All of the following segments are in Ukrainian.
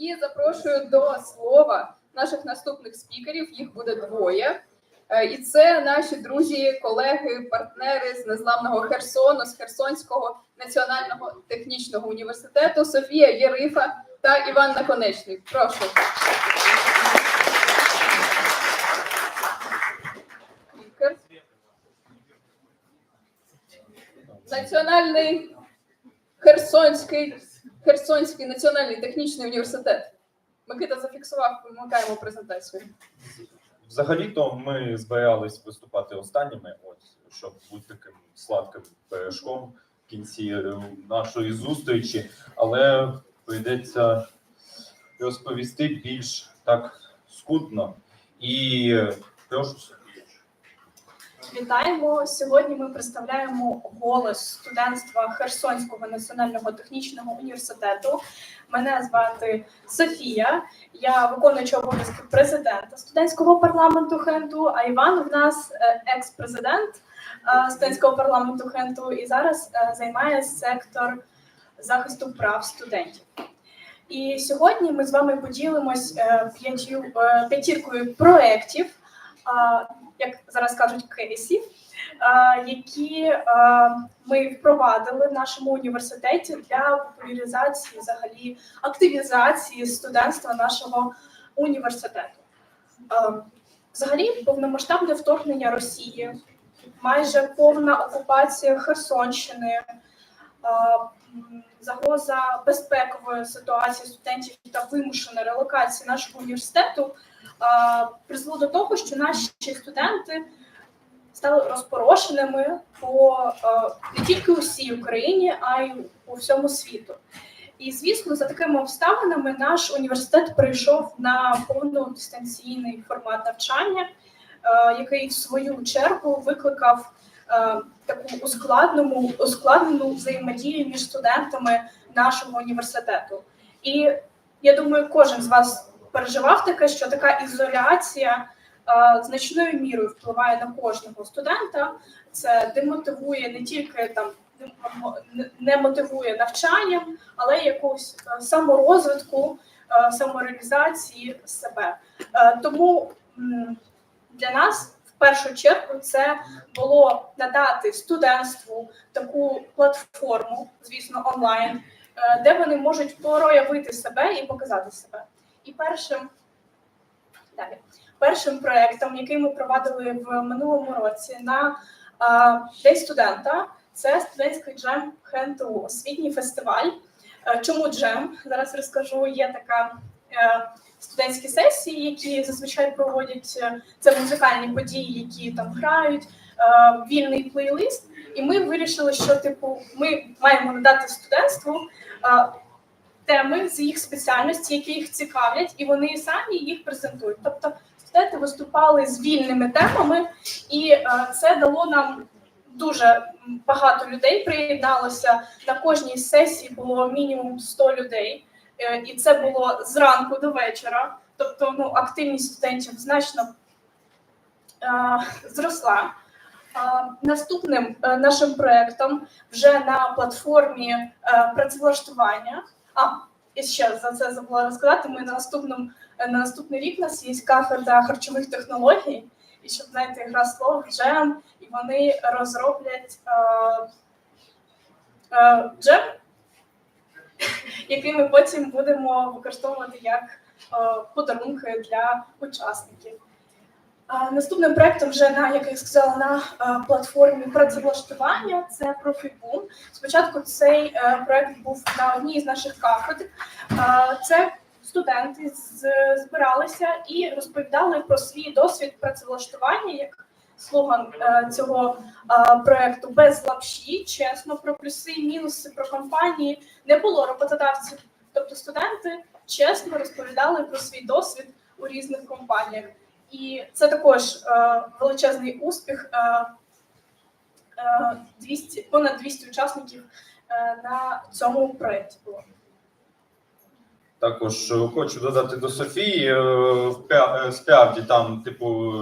І запрошую до слова наших наступних спікерів. Їх буде двоє. Е, І це наші друзі, колеги, партнери з незламного Херсону, з Херсонського національного технічного університету Софія Єрифа та Іван Наконечний. Прошу. Національний Херсонський, Херсонський національний технічний університет. Микита зафіксував, вимикаємо презентацію. Взагалі-то ми збирались виступати останніми, ось щоб бути таким сладким пиріжком в кінці е, нашої зустрічі, але прийдеться розповісти більш так скутно. І е, прошу Вітаємо! Сьогодні ми представляємо голос студентства Херсонського національного технічного університету. Мене звати Софія. Я виконуюча обов'язки президента студентського парламенту ХНТУ, а Іван в нас е, екс-президент е, студентського парламенту ХНТУ і зараз е, займає сектор захисту прав студентів. І сьогодні ми з вами поділимось п'ятіркою проєктів. Як зараз кажуть, кейсів, е, які е, ми впровадили в нашому університеті для популяризації, взагалі активізації студентства нашого університету. Е, Взагалі, повномасштабне вторгнення Росії, майже повна окупація Херсонщини, загроза безпекової ситуації студентів та вимушена релокація нашого університету призвело до того, що наші студенти стали розпорошеними по не тільки усій Україні, а й по всьому світу. І звісно, за такими обставинами наш університет перейшов на повно дистанційний формат навчання, який в свою чергу викликав таку ускладнену, ускладнену взаємодію між студентами нашого університету. І я думаю, кожен з вас переживав таке, що така ізоляція е, значною мірою впливає на кожного студента. Це демотивує не тільки там не- мотивує навчанням, але якусь е, саморозвитку, е, самореалізації себе. Е, Тому для нас в першу чергу це було надати студентству таку платформу, звісно, онлайн, е, де вони можуть проявити себе і показати себе. І першим далі, першим проектом, який ми провадили в минулому році на День студента, це студентський джем ХНТУ, освітній фестиваль. Е, Чому джем? Зараз розкажу. Є така е, студентські сесії, які зазвичай проводять е, це музикальні події, які там грають, вільний плейлист. І ми вирішили, що типу ми маємо надати студентству теми з їх спеціальності, які їх цікавлять, і вони самі їх презентують. Тобто студенти виступали з вільними темами, і е, це дало нам дуже багато людей. Приєдналося на кожній сесії було мінімум 100 людей, Е, і це було зранку до вечора. Тобто, ну активність студентів значно е, зросла. Наступним нашим проектом вже на платформі працевлаштування. А і ще за це забула розказати. Ми на наступному на наступний рік у нас є кафедра харчових технологій, і щоб знаєте, гра слов, джем, і вони розроблять е, е, джем, який ми потім будемо використовувати як е, подарунки для учасників. Наступним проектом вже на як я сказала на платформі працевлаштування це Профібум. Спочатку цей е, проект був на одній з наших кафедр. Це студенти збиралися і розповідали про свій досвід працевлаштування як слоган е, цього проекту без лапші, чесно про плюси, і мінуси про компанії. Не було роботодавців, тобто студенти чесно розповідали про свій досвід у різних компаніях. І це також е, величезний успіх. Е, е, 200, понад 200 учасників е, на цьому проєкті було. Також е, хочу додати до Софії. е, е, Справді там, типу,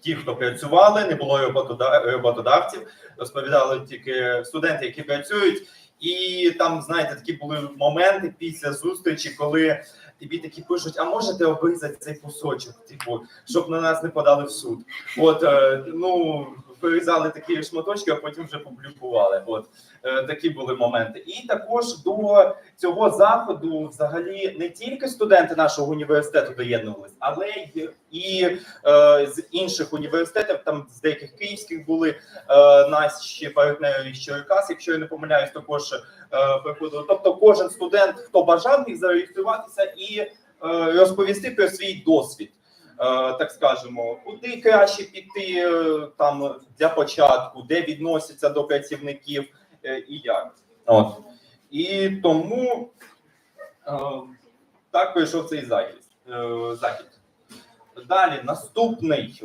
ті, хто працювали, не було роботода- роботодавців, розповідали тільки студенти, які працюють, І там, знаєте, такі були моменти після зустрічі, коли тобі такі пишуть: а можете обрізати цей кусочок, типу, щоб на нас не подали в суд. От е, ну вирізали такі шматочки, а потім вже публікували. От е, такі були моменти. І також до цього заходу, взагалі, не тільки студенти нашого університету доєднувались, але й і е, з інших університетів, там з деяких київських були е, наші партнери з Черкас, якщо я не помиляюсь, також е, приходили. Тобто, кожен студент, хто бажав, міг зареєструватися і е, розповісти про свій досвід. Е, так скажемо, куди краще піти е, там для початку, де відносяться до працівників е, і як. От. І тому так пройшов цей захід. Захід. Далі наступний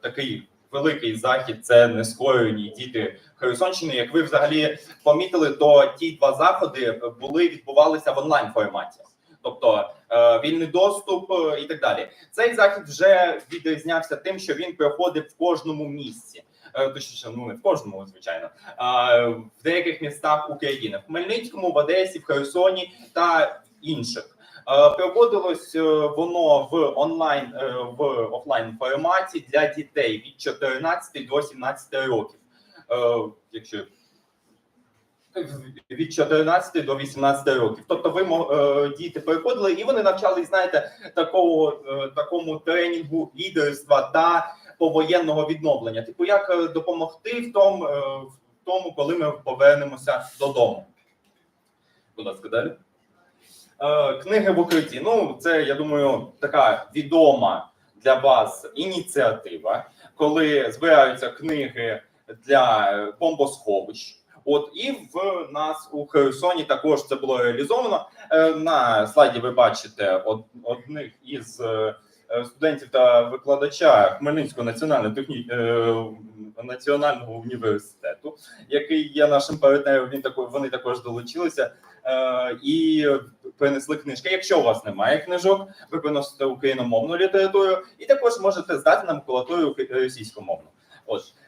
такий великий захід це нескорені діти Херсонщини. Як ви взагалі помітили, то ті два заходи були відбувалися в онлайн форматі. Тобто е, вільний доступ е, і так далі. Цей захід вже відрізнявся тим, що він проходив в кожному місці. Е, Точніше, ну не в кожному, звичайно, а в деяких містах України в Хмельницькому, в Одесі, в Херсоні та інших. Проводилось воно в онлайн в офлайн форматі для дітей від 14 до 17 років. Якщо від 14 до 18 років. Тобто, ви е, діти приходили і вони навчались, знаєте, такого е, такому тренінгу лідерства та повоєнного відновлення. Типу, як е, допомогти в тому, в тому, коли ми повернемося додому. Будь ласка, далі. Книги в укритті. Ну, це я думаю, така відома для вас ініціатива, коли збираються книги для бомбосховищ. От і в нас у Херсоні також це було реалізовано. Е, На слайді ви бачите одних із е, студентів та викладача Хмельницького національного техні... е, національного університету, який є нашим партнером. Він також вони також долучилися і принесли книжки. Якщо у вас немає книжок, ви приносите україномовну літературу, і також можете здати на макулатуру російськомовну.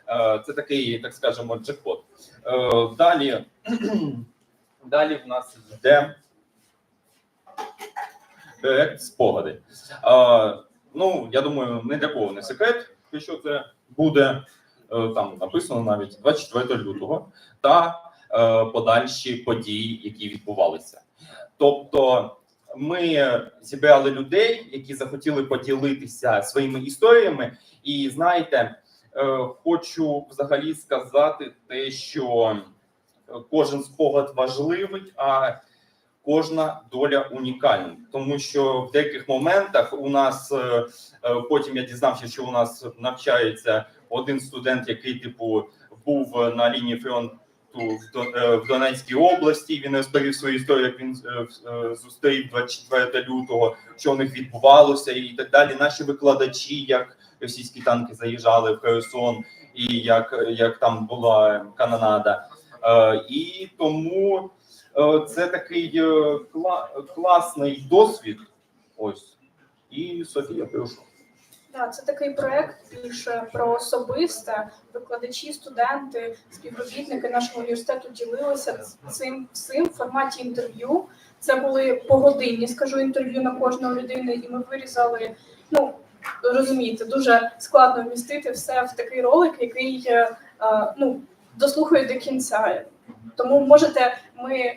Е, це такий, так скажемо, джекпот. Е, Далі, далі в нас йде проект спогади. Е, Ну, я думаю, не для кого не секрет, що це буде е, там написано навіть 24 лютого та е, подальші події, які відбувалися. Тобто, ми зібрали людей, які захотіли поділитися своїми історіями, і знаєте, е, хочу взагалі сказати те, що кожен спогад важливий, а кожна доля унікальна, тому що в деяких моментах у нас е, е, потім я дізнався, що у нас навчається один студент, який типу був на лінії фронту в е, в Донецькій області. Він розповів свою історію, як він е, е, зустрів 24 лютого, що у них відбувалося, і так далі. Наші викладачі, як російські танки заїжджали в Херсон, і як, як там була канонада. І тому це такий кла- класний досвід. Ось. І Софія, прошу. Так, це такий проект більше про особисте. Викладачі, студенти, співробітники нашого університету ділилися цим всім в форматі інтерв'ю. Це були погодинні, скажу, інтерв'ю на кожну людину, і ми вирізали. Ну розумієте, дуже складно вмістити все в такий ролик, який е, е, ну дослухає до кінця. Тому можете ми.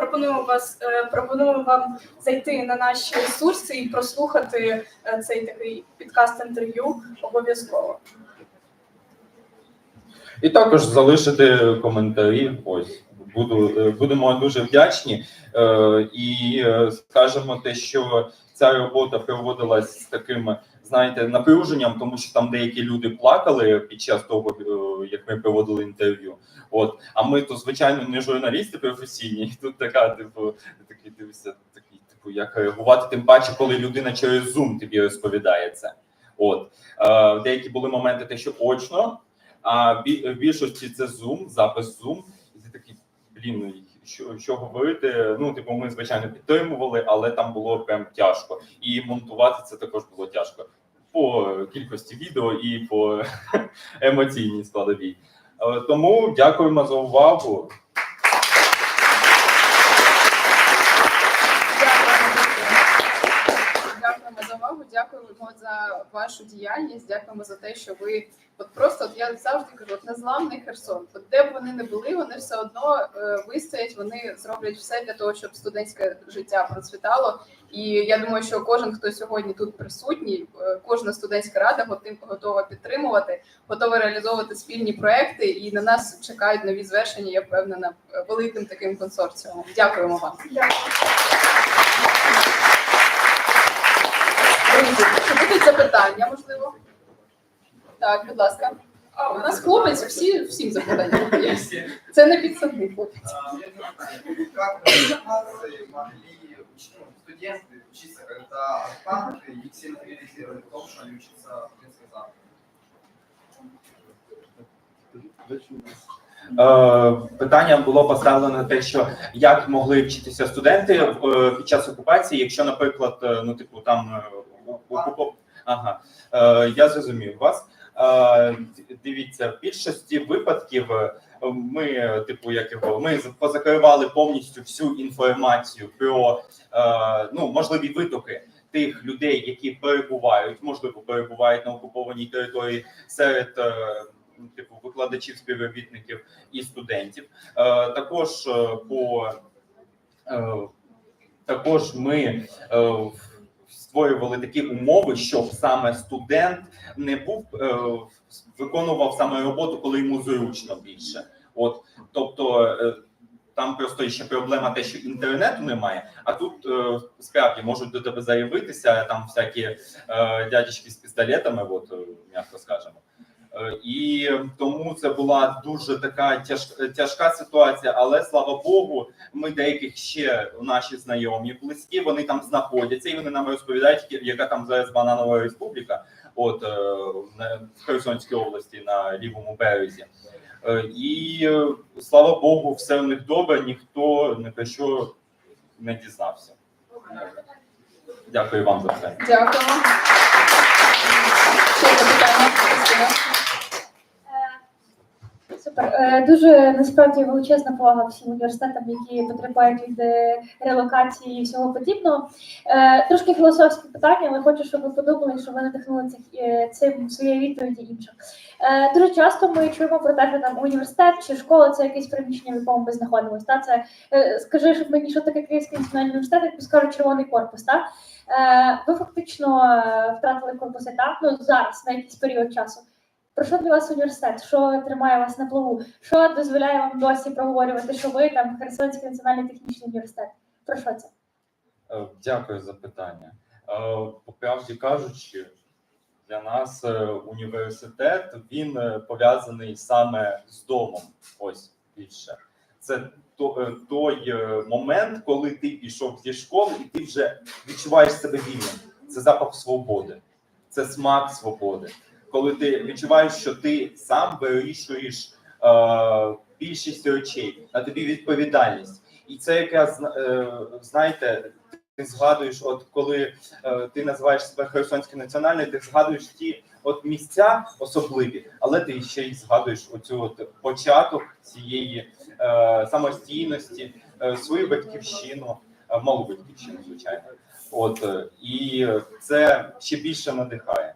Пропонуємо вас, е, пропонуємо вам зайти на наші ресурси і прослухати е, цей такий підкаст інтерв'ю обов'язково. І також залишити коментарі. Ось буду е, будемо дуже вдячні. І скажемо те, що ця робота проводилась з таким, знаєте, напруженням, тому що там деякі люди плакали під час того, е, як ми проводили інтерв'ю. От, а ми то звичайно не журналісти професійні. Тут така, типу, такий дивишся, такий, типу, як реагувати, тим паче, коли людина через Zoom тобі розповідає це. От е, деякі були моменти, те, що очно. А в більшості це Zoom, запис Zoom, і ти такий, блін, ну, що, що говорити. Ну, типу, ми звичайно підтримували, але там було прям тяжко. І монтувати це також було тяжко по кількості відео і по емоційній складовій. Е, Тому дякуємо за увагу. дякуємо за вашу діяльність. Дякуємо за те, що ви от просто от я завжди кажу, от незламний Херсон. От де б вони не були, вони все одно е, вистоять, вони зроблять все для того, щоб студентське життя процвітало. І я думаю, що кожен, хто сьогодні тут присутній, е, кожна студентська рада готова підтримувати, готова реалізовувати спільні проекти. І на нас чекають нові звершення. Я впевнена великим таким консорціумом. Дякуємо вам. Друзі, чи будуть запитання, можливо? Так, будь ласка. А, у нас хлопець, всі, всім запитання є. Це не підсадний хлопець. Как организации могли уч- ну, студенты учиться, когда оккупанты их сильно в том, что они учатся в студенческой зал? Е, Питання було поставлено на те, що як могли вчитися студенти е, під час окупації, якщо, наприклад, е, ну типу там е, ага, Е, я зрозумів вас. Е, Дивіться, в більшості випадків е, ми, типу, як його, ми позакривали повністю всю інформацію про ну можливі витоки тих людей, які перебувають, можливо, перебувають на окупованій території серед. Типу викладачів, співробітників і студентів. Е, також по е, також ми е, створювали такі умови, щоб саме студент не був е, виконував саме роботу, коли йому зручно більше. От тобто. е, Там просто ще проблема те, що інтернету немає, а тут е, справді можуть до тебе заявитися там всякі дядечки з пістолетами, от м'яко скажемо. Е, І тому це була дуже така тяжка, тяжка ситуація. Але слава Богу, ми деяких ще наші знайомі близькі, вони там знаходяться, і вони нам розповідають, яка там зараз бананова республіка, от е, в Херсонській області на лівому березі. Е, І слава Богу, все в них добре, ніхто не про що не дізнався. Дякую вам за це. Дякуємо. Ще запитання? Христина? Е, Супер. Е, Дуже насправді величезна повага всім університетам, які потерпають від е, релокації і всього подібного. Е, Трошки філософське питання, але хочу, щоб ви подумали, що ви надихнули е, цим своєю відповіді інших. Е, Дуже часто ми чуємо про те, що там університет чи школа це якесь приміщення, в якому ми знаходимося. Та це е, скажи, щоб мені що таке Київський національний університет, як скажуть червоний корпус. Та Е, ви фактично е, втратили корпуси так, ну зараз на якийсь період часу. Про що для вас університет? Що тримає вас на плаву? Що дозволяє вам досі проговорювати, що ви там Херсонський національний технічний університет? Про що це? Е, Дякую за питання. Е, По правді кажучи, для нас е, університет він пов'язаний саме з домом. Ось більше. Це той момент, коли ти пішов зі школи, і ти вже відчуваєш себе вільним. Це запах свободи, це смак свободи. Коли ти відчуваєш, що ти сам вирішуєш е, більшість речей, на тобі відповідальність. І це якраз е, знаєте, ти згадуєш, от коли е, ти називаєш себе Херсонський національний, ти згадуєш ті от місця особливі, але ти ще й згадуєш оцю от початок цієї е, самостійності, е, свою батьківщину, е, малу батьківщину, звичайно. От е, і це ще більше надихає.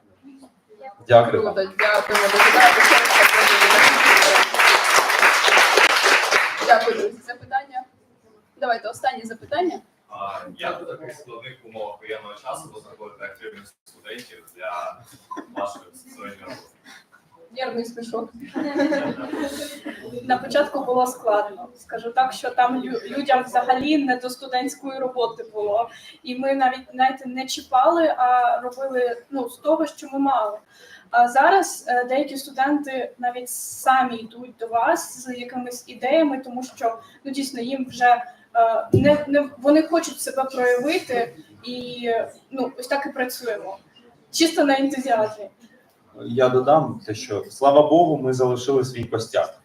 Дякую. Круто, дякуємо. Дякую, друзі. Запитання? Давайте останнє запитання. А, Як у таких складних умовах воєнного часу ви знаходите активних студентів для вашої безпосередньої роботи? Нервний смішок. На початку було складно. Скажу так, що там лю- людям взагалі не до студентської роботи було. І ми навіть знаєте, не чіпали, а робили ну, з того, що ми мали. А зараз е, деякі студенти навіть самі йдуть до вас з якимись ідеями, тому що ну дійсно їм вже е, не, не вони хочуть себе проявити, і ну ось так і працюємо. Чисто на ентузіазмі. Я додам те, що слава Богу, ми залишили свій костяк.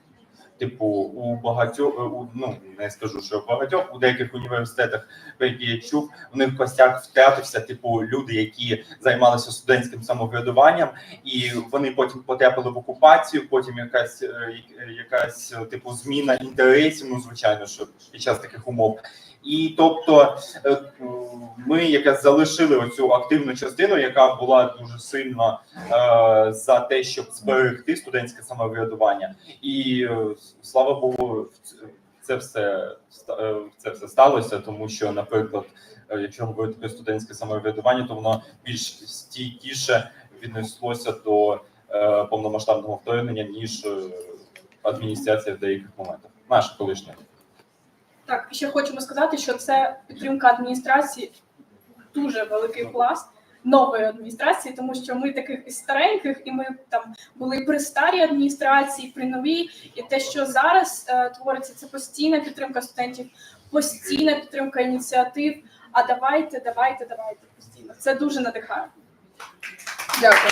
Типу, у багатьох, у, ну не скажу, що у багатьох, у деяких університетах, про які я чув, у них костяк втратився, типу, люди, які займалися студентським самоврядуванням, і вони потім потрапили в окупацію, потім якась е, якась е, типу зміна інтересів, ну звичайно, що під час таких умов. І тобто е, ми якраз залишили оцю активну частину, яка була дуже сильно е, за те, щоб зберегти студентське самоврядування. І слава Богу, це все е, це все сталося, тому що, наприклад, е, якщо говорити про студентське самоврядування, то воно більш стійкіше віднеслося до е, повномасштабного вторгнення, ніж е, адміністрація в деяких моментах. Наша колишня. Так, ще хочемо сказати, що це підтримка адміністрації дуже великий пласт нової адміністрації, тому що ми таких і стареньких, і ми там були при старій адміністрації, при новій, і те, що зараз е, твориться, це постійна підтримка студентів, постійна підтримка ініціатив. А давайте, давайте, давайте постійно. Це дуже надихає. Дякую.